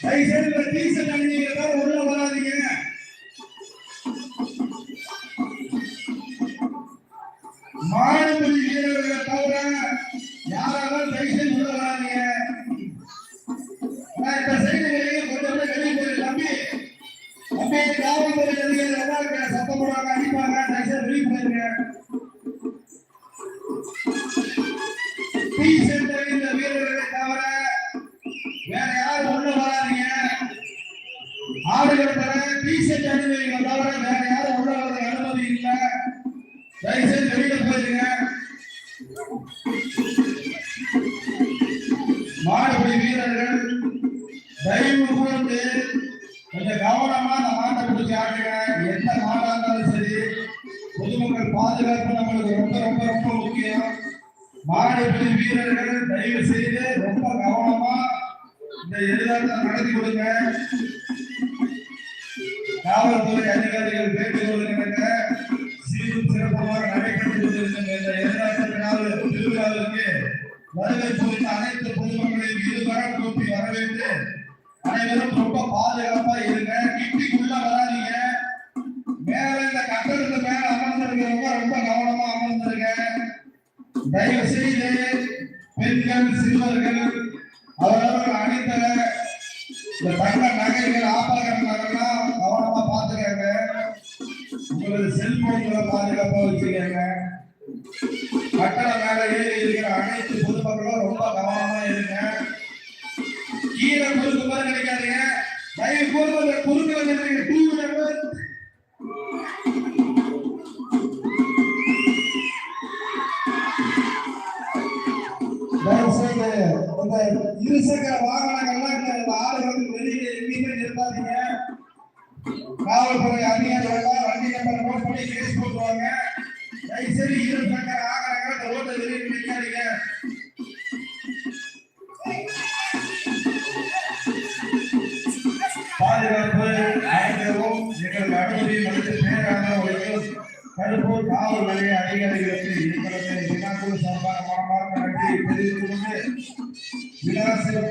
தயவு செய்து இந்த டீசல் எல்லாரும் உள்ள வராதீங்க மாடுபிடி வீரர்களை தவிர யாராலும் தயவு செய்து உள்ள வராதீங்க. நான் இந்த சைடு வெளியே கொஞ்சம் வெளியே தம்பி. தம்பி காவல்துறை அதிகாரி சத்தம் போடுவாங்க அடிப்பாங்க. ஆடுகள் தர டீ ஷர்ட் அணிவீங்க தவிர வேற யாரும் உள்ள வர அனுமதி இல்லை. தயவுசெய்து வெளியில போயிருங்க. மாடுபிடி வீரர்கள் தயவு கூர்ந்து கொஞ்சம் கவனமா அந்த மாட்டை பிடிச்சி ஆட்டுங்க. எந்த மாடா இருந்தாலும் சரி பொதுமக்கள் பாதுகாப்பு நம்மளுக்கு ரொம்ப ரொம்ப ரொம்ப முக்கியம். மாடுபிடி வீரர்கள் தயவு செய்து ரொம்ப கவனமா இந்த எதிர்காலத்தை நடத்தி கொடுங்க. காவல்துறை அதிகாரிகள் வேண்டுகோளுங்க சீரும் சிறப்புமாக நடைபெற்று கொண்டிருக்கின்ற இந்த எதிர்காலத்தினால் திருவிழாவிற்கு வருகை புரிந்த அனைத்து பொதுமக்களையும் இருவரும் கூப்பி வரவேற்று அனைவரும் ரொம்ப பாதுகாப்பா இருங்க. கிட்டிக்குள்ள வராதீங்க. மேல இந்த கட்டடத்து மேல அமர்ந்திருக்கிறவங்க ரொம்ப கவனமா அமர்ந்திருங்க. தயவு செய்து பெண்கள் சிறுவர்கள் அவரவர்கள் அணிந்த இந்த தங்க நகைகள் உங்களது செல்போன்களை பாதுகாப்பா வச்சுக்கங்க கட்டட மேல ஏறி இருக்கிற அனைத்து பொதுமக்களும் ரொம்ப கவனமா இருங்க. கீழே குறுக்கு மாதிரி கிடைக்காதுங்க தயவு கூர்ந்து அந்த குறுக்கு வந்து டூ வீலர் தயவு செய்து இந்த இருசக்கர வாகனங்கள்லாம் இந்த ஆளுகளுக்கு வெளியே காவல்துறை அதிகாரிகள் வண்டி நம்பர் நோட் பண்ணி கேஸ் போட்டுருவாங்க தயவு செய்து இருசக்கர வாகனங்கள் இந்த ரோட்டை வெளியே நிற்காதீங்க பாதுகாப்பு அனைவரும் எங்கள் அனுமதி மற்றும் பேராக உழைக்கும் கருப்பூர் காவல் நிலைய அதிகாரிகளுக்கு இருக்கிறது. வினாக்குழு சார்பாக மனமார்ந்த நன்றி தெரிவித்துக் கொண்டு விலாசம்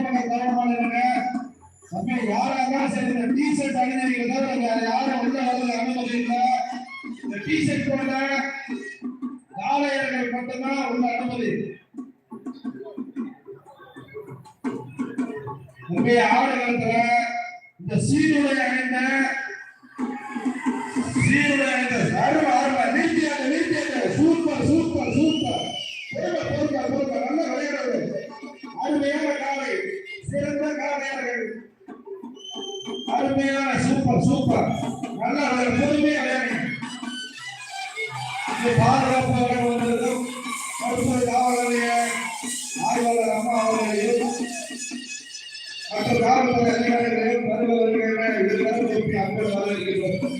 தயவுசெய்து பொதுமக்கள் கவனமாக இருங்க சரி இந்த வேற யாரும் உள்ள அனுமதி இல்லை இந்த டி ஷர்ட் மட்டும்தான் உள்ள அனுமதி தம்பி ஆடுகளத்துல இந்த சீருடை அணிந்த சீருடை சூப்பர் சூப்பர். நல்லா விளையாடு பொறுமையா பாதுகாப்பு மருத்துவ ஆய்வாளர் அம்மா அவர்களையும் மற்ற காவல்துறை அதிகாரிகளையும் வருபவர்களையும் அன்பு வரவேற்கிறோம்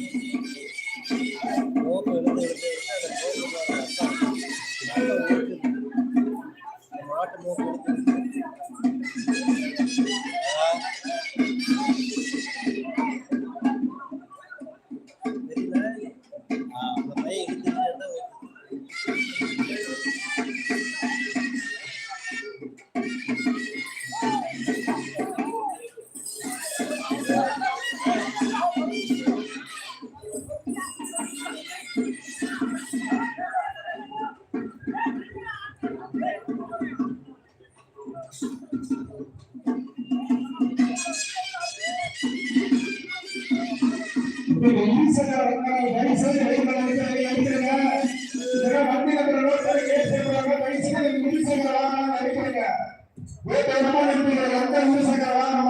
Gracias. హింసకరవాదం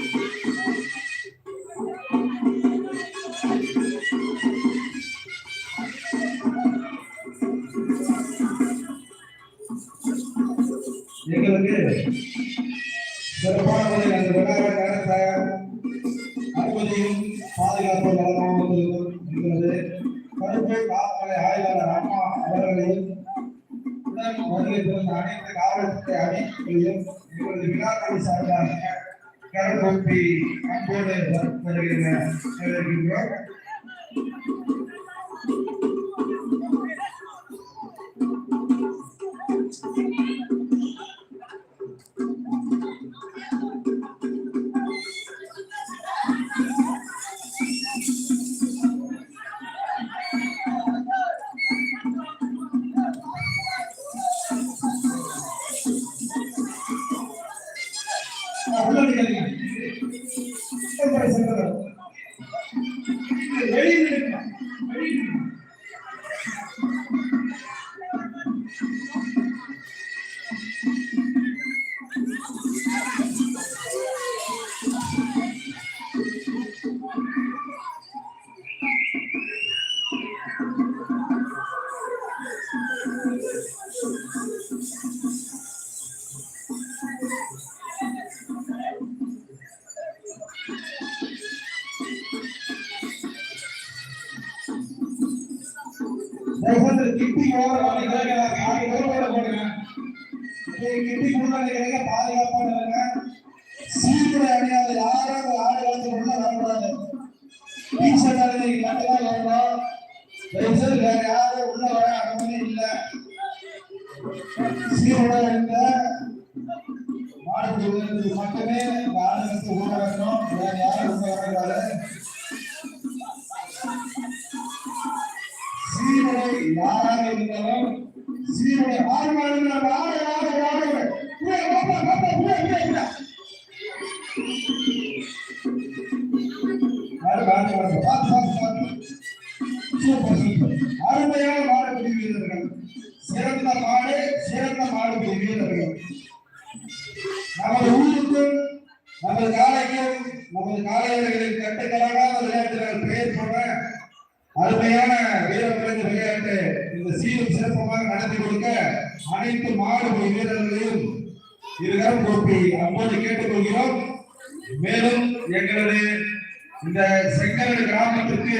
எங்களுக்கு சிறப்பான அந்த விழாவை நடத்த அனுமதியும் பாதுகாப்பு நலமாகவும் இருக்கிறது காவல்துறை ஆய்வாளர் அம்மா அவர்களையும் உடன் வருகை அனைத்து காவல்துறை அமைப்புகளையும் எங்களது விழாக்கள் சார்பாக கரகோப்பி அன்போடு வருகின்றனர் வருகின்றோம் தயவுசெய்து கிட்டி ஓவர் பண்ணிக்கிறாங்க ஆடி ஓவர் போடுங்க கிட்டி கொடுக்காதீங்க பாதுகாப்பான இருங்க சீக்கிர அணியாத யாரும் ஆடு வந்து உள்ள வரக்கூடாது மட்டும்தான் வரணும் தயவுசெய்து வேற யாரும் உள்ள வர அனுமதி இல்லை. சீரோட இருந்த மாடு மட்டுமே இந்த ஆடுகளுக்கு உள்ள வரணும். வேற யாரும் உள்ள வரக்கூடாது. யாராக இருந்தாலும் சீருடை ஆறு மாடு ஆடு ஆடு ஆடு. மாடு மாடு வீரர்கள். சிறந்த மாடு சிறந்த மாடுபிடி வீரர்கள். நடத்தி கொடுக்க அனைத்து மாடுபிடி வீரர்களையும் இருவரும் கோப்பி அப்போது கேட்டுக்கொள்கிறோம். மேலும் எங்களது இந்த செங்கல் கிராமத்திற்கு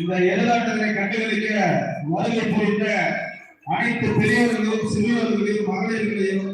இந்த எதிராட்டத்தை கண்டுகளிக்க வருகை புரிந்த அனைத்து பெரியவர்களையும் சிறியவர்களையும் மகளிர்களையும்